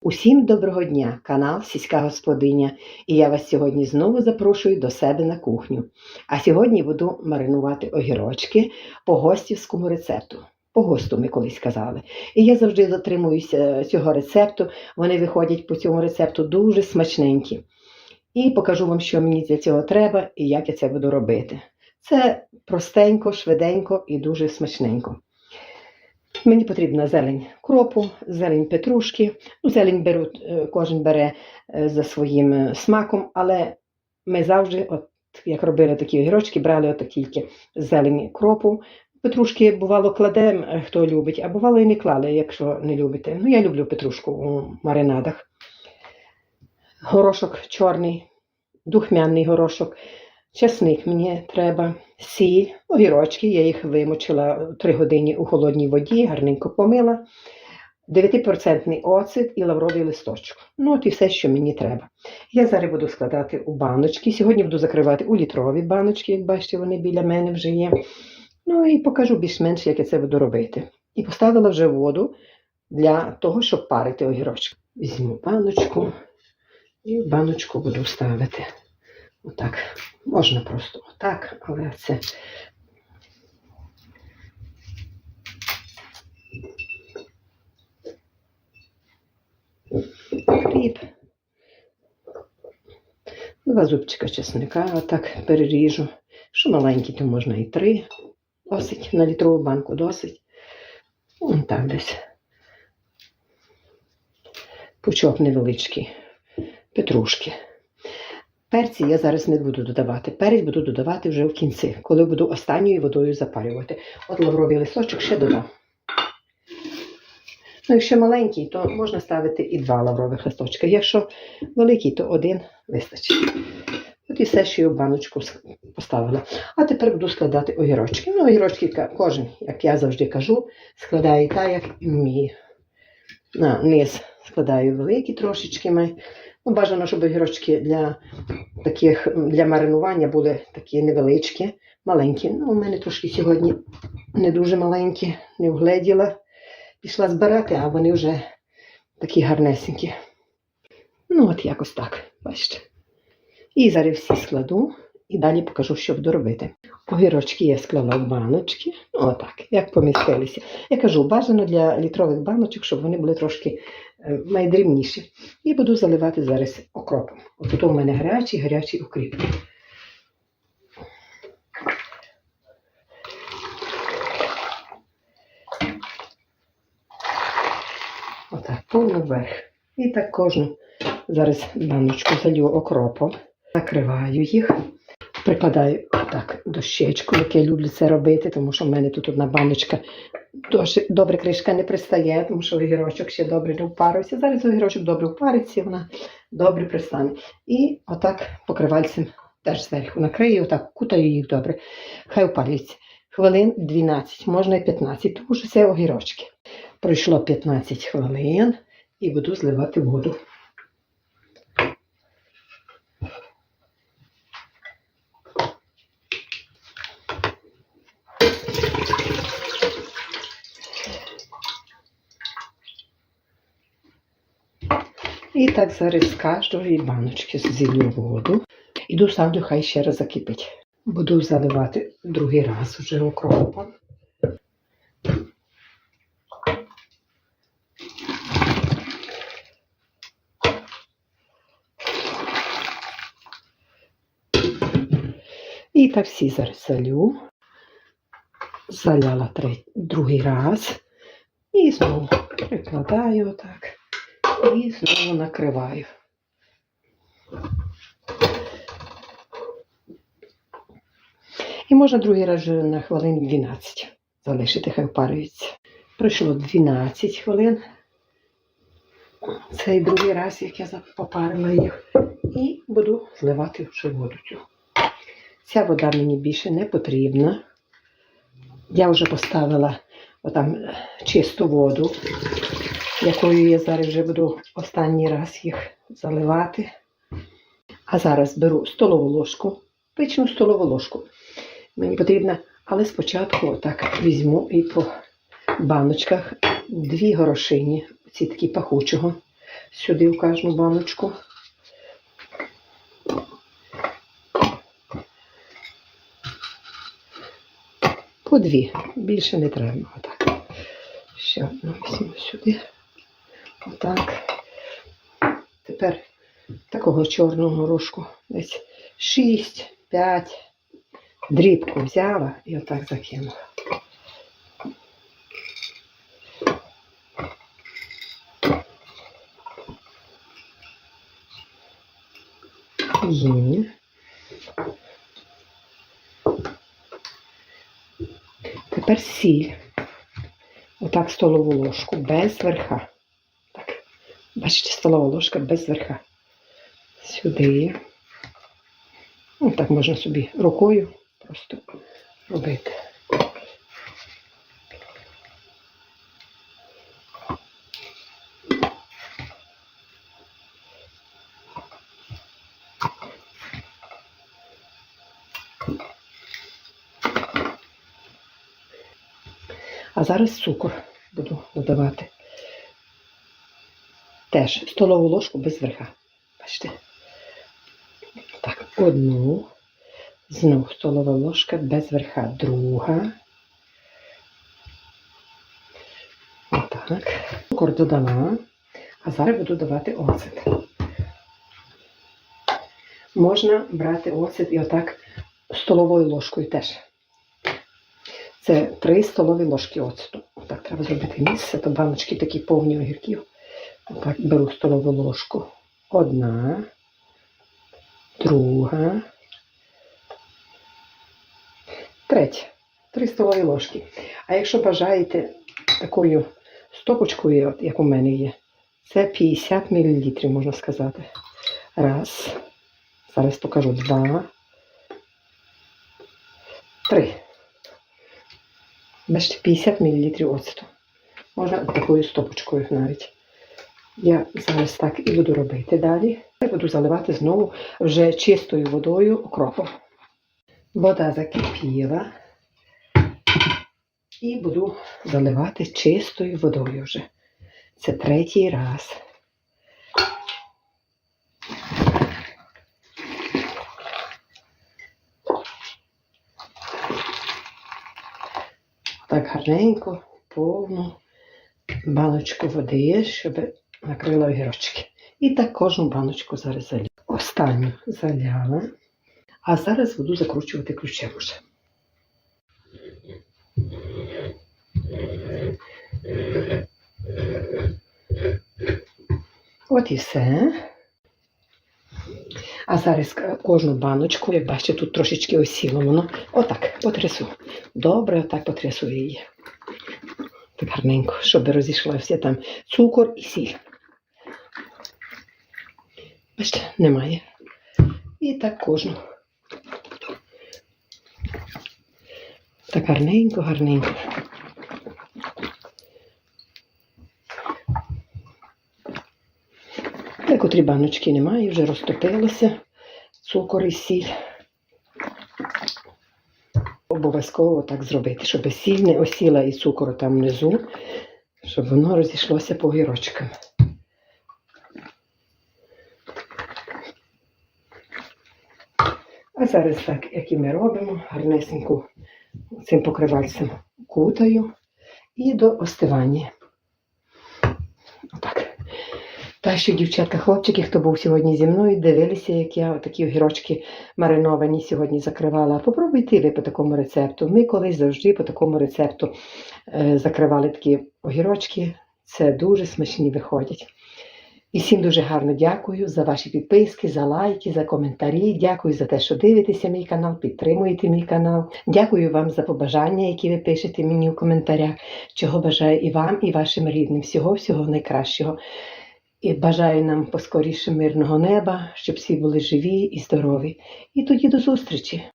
Усім доброго дня, канал Сільська Господиня, і я вас сьогодні знову запрошую до себе на кухню. А сьогодні буду маринувати огірочки по гостівському рецепту. По госту ми колись казали. І я завжди дотримуюся цього рецепту. Вони виходять по цьому рецепту дуже смачненькі. І покажу вам, що мені для цього треба і як я це буду робити. Це простенько, швиденько і дуже смачненько. Мені потрібна зелень кропу, зелень петрушки. Ну, зелень беру, е, кожен бере е, за своїм е, смаком, але ми завжди, от як робили такі огірочки, брали от тільки зелень кропу. Петрушки, бувало, кладемо, хто любить, а бувало і не клали, якщо не любите. Ну, я люблю петрушку у маринадах. Горошок чорний, духмяний горошок. Чесник мені треба, сіль, огірочки, я їх вимочила 3 години у холодній воді, гарненько помила, 9% оцет і лавровий листочок. Ну, от і все, що мені треба. Я зараз буду складати у баночки. Сьогодні буду закривати у літрові баночки, як бачите, вони біля мене вже є. Ну і покажу більш-менш, як я це буду робити. І поставила вже воду для того, щоб парити огірочки. Візьму баночку і в баночку буду ставити. Отак. Можна просто отак, але це. Кріп. Два зубчика чесника отак переріжу. Що маленький, то можна і три. Досить на літрову банку досить. Вон так десь. Пучок невеличкий. Петрушки. Перці я зараз не буду додавати. Перець буду додавати вже в кінці, коли буду останньою водою запарювати. От лавровий листочок ще додам. Ну, якщо маленький, то можна ставити і два лаврових листочка. Якщо великий, то один вистачить. От і все, що я в баночку поставила. А тепер буду складати огірочки. Ну, огірочки кожен, як я завжди кажу, складає так, як вміє. На низ складаю великі трошечки. ми. Ну, бажано, щоб огірочки для таких для маринування були такі невеличкі, маленькі. Ну, у мене трошки сьогодні не дуже маленькі, не вгледіла. Пішла збирати, а вони вже такі гарнесенькі. Ну, от якось так, бачите. І зараз всі складу і далі покажу, що буду робити. Огірочки я склала в баночки. Ну, отак, як помістилися. Я кажу, бажано для літрових баночок, щоб вони були трошки найдрібніші. І буду заливати зараз окропом. От у мене гарячий, гарячий укріп. Отак, повно вверх. І так кожну зараз баночку залью окропом, накриваю їх, прикладаю так дощечку, як я люблю це робити, тому що в мене тут одна баночка добре кришка не пристає, тому що огірочок ще добре не впарився. Зараз огірочок добре впариться, вона добре пристане. І отак покривальцем теж зверху накрию, отак кутаю їх добре. Хай впарюється. Хвилин 12, можна і 15, тому що це огірочки. Пройшло 15 хвилин і буду зливати воду. І так зараз з кожної баночки зілью воду. Іду ставлю, хай ще раз закипить. Буду заливати другий раз уже окропом. І так всі зараз залю. Заляла третій, другий раз. І знову прикладаю отак. І знову накриваю. І можна другий раз на хвилин 12 залишити, хай впарюється. Пройшло 12 хвилин. Цей другий раз, як я попарила їх. І буду зливати вже воду. Ця вода мені більше не потрібна. Я вже поставила отам чисту воду, якою я зараз вже буду останній раз їх заливати. А зараз беру столову ложку, пичну столову ложку. Мені потрібно, але спочатку так візьму і по баночках дві горошині, ці такі пахучого. сюди в кожну баночку. По дві. Більше не треба. Отак. Ще одну сюди. Отак. Тепер такого чорного горошку. Десь 6, 5. Дрібку взяла і отак закинула. Є. Тепер сіль. Отак столову ложку без верха. Так. Бачите, столова ложка без верха. Сюди. Отак можна собі рукою просто робити. А зараз цукор буду додавати. Теж столову ложку без верха. Бачите? Так, одну. Знов столова ложка без верха. Друга. Отак. Цукор додала. А зараз буду давати оцет. Можна брати оцет і отак столовою ложкою теж. Це 3 столові ложки оцту. Так, треба зробити місце, то баночки такі повні огірків. Так, беру столову ложку. Одна, друга, третя. Три столові ложки. А якщо бажаєте такою стопочкою, як у мене є, це 50 мл, можна сказати. Раз. Зараз покажу два. Три. Бачите, 50 мл оцту. Можна такою стопочкою навіть. Я зараз так і буду робити далі. Я буду заливати знову вже чистою водою окропом. Вода закипіла. І буду заливати чистою водою вже. Це третій раз. Так гарненько, повну баночку води, щоб накрила огірочки. І так кожну баночку зараз залю. Останню заляла. А зараз буду закручувати ключем уже. От і все. А зараз кожну баночку, як бачите, тут трошечки осіло воно. Отак потрясу. Добре, отак потрясу її. Так гарненько, щоб розійшлося там цукор і сіль. Бачите, немає. І так кожну. Так гарненько, гарненько. Декотрі баночки немає, вже розтопилося цукор і сіль. Обов'язково так зробити, щоб сіль не осіла і цукор там внизу, щоб воно розійшлося по огірочкам. А зараз так, як і ми робимо, гарнесеньку цим покривальцем кутаю і до остивання. Отак. Та що, дівчатка, хлопчики, хто був сьогодні зі мною, дивилися, як я такі огірочки мариновані сьогодні закривала. Попробуйте ви по такому рецепту. Ми колись завжди по такому рецепту е, закривали такі огірочки. Це дуже смачні виходять. І всім дуже гарно дякую за ваші підписки, за лайки, за коментарі. Дякую за те, що дивитеся мій канал, підтримуєте мій канал. Дякую вам за побажання, які ви пишете мені в коментарях, чого бажаю і вам, і вашим рідним. Всього-всього найкращого. І бажаю нам поскоріше мирного неба, щоб всі були живі і здорові. І тоді до зустрічі!